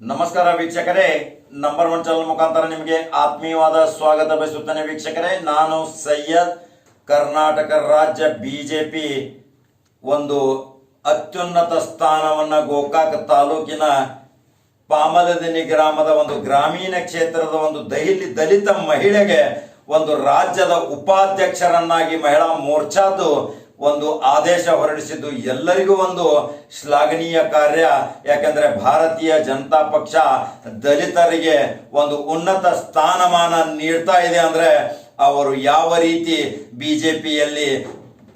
ನಮಸ್ಕಾರ ವೀಕ್ಷಕರೇ. Number one channel ಮುಖಾಂತರ ನಿಮಗೆ ಆತ್ಮೀಯವಾದ ಸ್ವಾಗತ ಬಯಸುತ್ತೇನೆ ವೀಕ್ಷಕರೇ. ನಾನು ಸೈಯದ್ ಕರ್ನಾಟಕ ರಾಜ್ಯ ಬಿಜೆಪಿ ಒಂದು ಅತ್ಯುನ್ನತ ಸ್ಥಾನವನ್ನ ಗೋಕಾಕ್ ತಾಲೂಕಿನ ಪಾಮಲದಿನಿ ಗ್ರಾಮದ ಒಂದು ಗ್ರಾಮೀಣ ಕ್ಷೇತ್ರದ ಒಂದು ದೈಲಿ ದಲಿತ ಮಹಿಳೆಗೆ ಒಂದು ರಾಜ್ಯದ ಉಪಾಧ್ಯಕ್ಷರನ್ನಾಗಿ ಮಹಿಳಾ ಮೋರ್ಚಾದು ಒಂದು ಆದೇಶ ಹೊರಡಿಸಿದ್ದು ಎಲ್ಲರಿಗೂ ಒಂದು ಶ್ಲಾಘನೀಯ ಕಾರ್ಯ. ಯಾಕಂದ್ರೆ ಭಾರತೀಯ ಜನತಾ ಪಕ್ಷ ದಲಿತರಿಗೆ ಒಂದು ಉನ್ನತ ಸ್ಥಾನಮಾನ ನೀಡ್ತಾ ಇದೆ ಅಂದ್ರೆ ಅವರು ಯಾವ ರೀತಿ ಬಿಜೆಪಿಯಲ್ಲಿ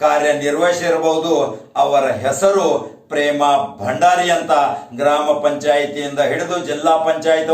ಕಾರ್ಯನಿರ್ವಹಿಸಿರಬಹುದು, ಅವರ ಹೆಸರು ಪ್ರೇಮ ಭಂಡಾರಿ ಅಂತ ಗ್ರಾಮ ಪಂಚಾಯಿತಿಯಿಂದ ಹಿಡಿದು ಜಿಲ್ಲಾ ಪಂಚಾಯತ್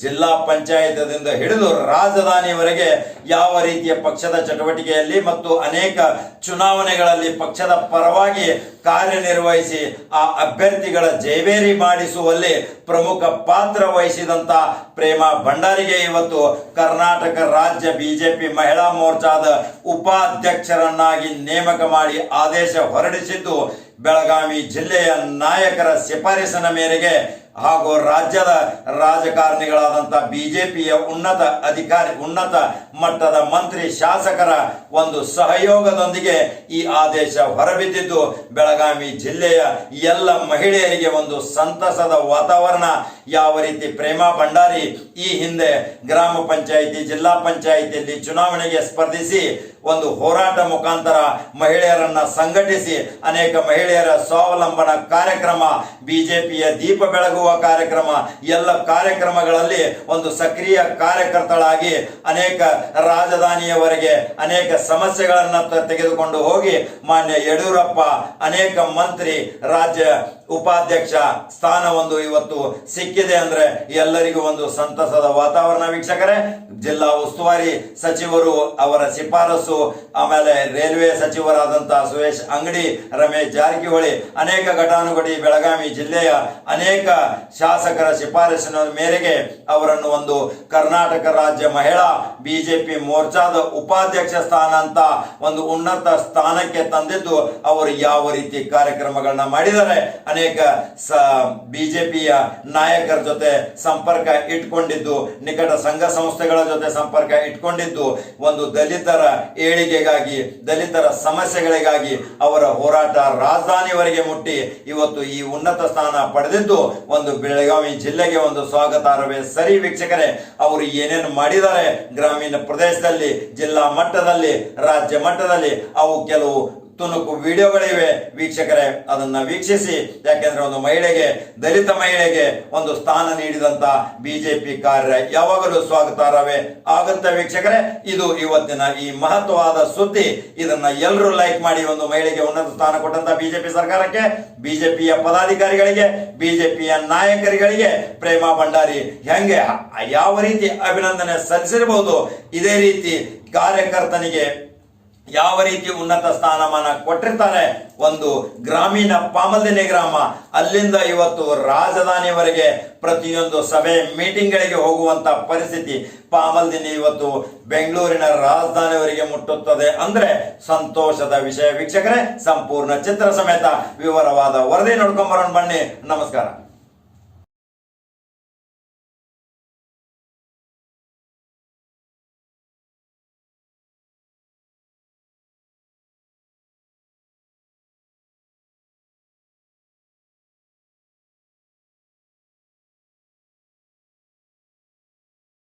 ಜಿಲ್ಲಾ ಪಂಚಾಯತದಿಂದ ಹಿಡಿದು ರಾಜಧಾನಿಯವರೆಗೆ ಯಾವ ರೀತಿಯ ಪಕ್ಷದ ಚಟುವಟಿಕೆಯಲ್ಲಿ ಮತ್ತು ಅನೇಕ ಚುನಾವಣೆಗಳಲ್ಲಿ ಪಕ್ಷದ ಪರವಾಗಿ ಕಾರ್ಯನಿರ್ವಹಿಸಿ ಆ ಅಭ್ಯರ್ಥಿಗಳ ಜೈಬೇರಿ ಮಾಡಿಸುವಲ್ಲಿ ಪ್ರಮುಖ ಪಾತ್ರ ವಹಿಸಿದಂತ ಪ್ರೇಮ ಭಂಡಾರಿಗೆ ಇವತ್ತು ಕರ್ನಾಟಕ ರಾಜ್ಯ ಬಿಜೆಪಿ ಮಹಿಳಾ ಮೋರ್ಚಾದ ಉಪಾಧ್ಯಕ್ಷರನ್ನಾಗಿ ನೇಮಕ ಮಾಡಿ ಆದೇಶ ಹೊರಡಿಸಿದ್ದು, ಬೆಳಗಾವಿ ಜಿಲ್ಲೆಯ ನಾಯಕರ ಶಿಫಾರಸಿನ ಮೇರೆಗೆ ಹಾಗೂ ರಾಜ್ಯದ ರಾಜಕಾರಣಿಗಳಾದಂಥ ಬಿಜೆಪಿಯ ಉನ್ನತ ಅಧಿಕಾರಿ, ಉನ್ನತ ಮಟ್ಟದ ಮಂತ್ರಿ, ಶಾಸಕರ ಒಂದು ಸಹಯೋಗದೊಂದಿಗೆ ಈ ಆದೇಶ ಹೊರಬಿದ್ದಿದ್ದು, ಬೆಳಗಾವಿ ಜಿಲ್ಲೆಯ ಎಲ್ಲ ಮಹಿಳೆಯರಿಗೆ ಒಂದು ಸಂತಸದ ವಾತಾವರಣ, ಯಾವ ರೀತಿ ಪ್ರೇಮ ಭಂಡಾರಿ ಈ ಹಿಂದೆ ಗ್ರಾಮ ಪಂಚಾಯಿತಿ, ಜಿಲ್ಲಾ ಪಂಚಾಯಿತಿಯಲ್ಲಿ ಚುನಾವಣೆಗೆ ಸ್ಪರ್ಧಿಸಿ ಒಂದು ಹೋರಾಟ ಮುಖಾಂತರ ಮಹಿಳೆಯರನ್ನ ಸಂಘಟಿಸಿ ಅನೇಕ ಮಹಿಳೆಯರ ಸ್ವಾವಲಂಬನ ಕಾರ್ಯಕ್ರಮ, ಬಿಜೆಪಿಯ ದೀಪ ಬೆಳಗುವ ಕಾರ್ಯಕ್ರಮ, ಎಲ್ಲ ಕಾರ್ಯಕ್ರಮಗಳಲ್ಲಿ ಒಂದು ಸಕ್ರಿಯ ಕಾರ್ಯಕರ್ತಳಾಗಿ ಅನೇಕ ರಾಜಧಾನಿಯವರೆಗೆ ಅನೇಕ ಸಮಸ್ಯೆಗಳನ್ನು ತೆಗೆದುಕೊಂಡು ಹೋಗಿ ಮಾನ್ಯ ಯಡಿಯೂರಪ್ಪ ಅನೇಕ ಮಂತ್ರಿ, ರಾಜ್ಯ ಉಪಾಧ್ಯಕ್ಷ ಸ್ಥಾನ ಒಂದು ಇವತ್ತು ಸಿಕ್ಕಿದೆ ಅಂದ್ರೆ ಎಲ್ಲರಿಗೂ ಒಂದು ಸಂತಸದ ವಾತಾವರಣ ವೀಕ್ಷಕರೇ. ಜಿಲ್ಲಾ ಉಸ್ತುವಾರಿ ಸಚಿವರು ಅವರ ಶಿಫಾರಸು, ಆಮೇಲೆ ರೈಲ್ವೆ ಸಚಿವರಾದಂತಹ ಸುರೇಶ್ ಅಂಗಡಿ, ರಮೇಶ್ ಜಾರಕಿಹೊಳಿ, ಅನೇಕ ಘಟಾನುಘಟಿ ಬೆಳಗಾವಿ ಜಿಲ್ಲೆಯ ಅನೇಕ ಶಾಸಕರ ಶಿಫಾರಸಿನ ಮೇರೆಗೆ ಅವರನ್ನು ಒಂದು ಕರ್ನಾಟಕ ರಾಜ್ಯ ಮಹಿಳಾ ಬಿಜೆಪಿ ಮೋರ್ಚಾದ ಉಪಾಧ್ಯಕ್ಷ ಸ್ಥಾನ ಅಂತ ಒಂದು ಉನ್ನತ ಸ್ಥಾನಕ್ಕೆ ತಂದಿದ್ದು ಅವರು ಯಾವ ರೀತಿ ಕಾರ್ಯಕ್ರಮಗಳನ್ನ ಮಾಡಿದ್ದಾರೆ ಅನೇಕ ಸ, ಬಿಜೆಪಿಯ ನಾಯಕರ ಜೊತೆ ಸಂಪರ್ಕ ಇಟ್ಕೊಂಡಿದ್ದು, ನಿಕಟ ಸಂಘ ಸಂಸ್ಥೆಗಳ ಜೊತೆ ಸಂಪರ್ಕ ಇಟ್ಕೊಂಡಿದ್ದು, ಒಂದು ದಲಿತರ ಏಳಿಗೆಗಾಗಿ, ದಲಿತರ ಸಮಸ್ಯೆಗಳಿಗಾಗಿ ಅವರ ಹೋರಾಟ ರಾಜಧಾನಿವರೆಗೆ ಮುಟ್ಟಿ ಇವತ್ತು ಈ ಉನ್ನತ ಸ್ಥಾನ ಪಡೆದಿದ್ದು, ಒಂದು ಬೆಳಗಾವಿ ಜಿಲ್ಲೆಗೆ ಒಂದು ಸ್ವಾಗತಾರ್ಹವೇ ಸರಿ ವೀಕ್ಷಕರೇ. ಅವರು ಏನೇನು ಮಾಡಿದ್ದಾರೆ, ಗ್ರಾಮೀಣ ಪ್ರದೇಶದಲ್ಲಿ, ಜಿಲ್ಲಾ ಮಟ್ಟದಲ್ಲಿ, ರಾಜ್ಯ ಮಟ್ಟದಲ್ಲಿ, ಅವು ಕೆಲವು ತುಣುಕು ವಿಡಿಯೋಗಳಿವೆ. ವೀಕ್ಷಕರೇ, ಅದನ್ನ ವೀಕ್ಷಿಸಿ. ಯಾಕೆಂದ್ರೆ ಒಂದು ಮಹಿಳೆಗೆ, ದಲಿತ ಮಹಿಳೆಗೆ ಒಂದು ಸ್ಥಾನ ನೀಡಿದಂತ ಬಿಜೆಪಿ ಕಾರ್ಯ ಯಾವಾಗಲೂ ಸ್ವಾಗತಾರ್ಹವೇ ಆಗುತ್ತೆ ವೀಕ್ಷಕರೇ. ಇದು ಇವತ್ತಿನ ಈ ಮಹತ್ವವಾದ ಸುದ್ದಿ. ಇದನ್ನ ಎಲ್ಲರೂ ಲೈಕ್ ಮಾಡಿ ಒಂದು ಮಹಿಳೆಗೆ ಉನ್ನತ ಸ್ಥಾನ ಕೊಟ್ಟಂತ ಬಿಜೆಪಿ ಸರ್ಕಾರಕ್ಕೆ, ಬಿಜೆಪಿಯ ಪದಾಧಿಕಾರಿಗಳಿಗೆ, ಬಿಜೆಪಿಯ ನಾಯಕರಿಗಳಿಗೆ ಪ್ರೇಮ ಭಂಡಾರಿ ಹೆಂಗೆ ಯಾವ ರೀತಿ ಅಭಿನಂದನೆ ಸಲ್ಲಿಸಿರಬಹುದು, ಇದೇ ರೀತಿ ಕಾರ್ಯಕರ್ತನಿಗೆ ಯಾವ ರೀತಿ ಉನ್ನತ ಸ್ಥಾನಮಾನ ಕೊಟ್ಟಿರ್ತಾರೆ? ಒಂದು ಗ್ರಾಮೀಣ ಪಾಮಲ್ದಿನಿ ಗ್ರಾಮ. ಅಲ್ಲಿಂದ ಇವತ್ತು ರಾಜಧಾನಿವರೆಗೆ ಪ್ರತಿಯೊಂದು ಸಭೆ ಮೀಟಿಂಗ್ಗಳಿಗೆ ಹೋಗುವಂತ ಪರಿಸ್ಥಿತಿ ಪಾಮಲ್ದಿನಿ ಇವತ್ತು ಬೆಂಗಳೂರಿನ ರಾಜಧಾನಿವರೆಗೆ ಮುಟ್ಟುತ್ತದೆ ಅಂದ್ರೆ ಸಂತೋಷದ ವಿಷಯ. ವೀಕ್ಷಕರೇ, ಸಂಪೂರ್ಣ ಚಿತ್ರ ಸಮೇತ ವಿವರವಾದ ವರದಿ ನೋಡ್ಕೊಂಡ್ ಬರೋಣ ಬನ್ನಿ. ನಮಸ್ಕಾರ.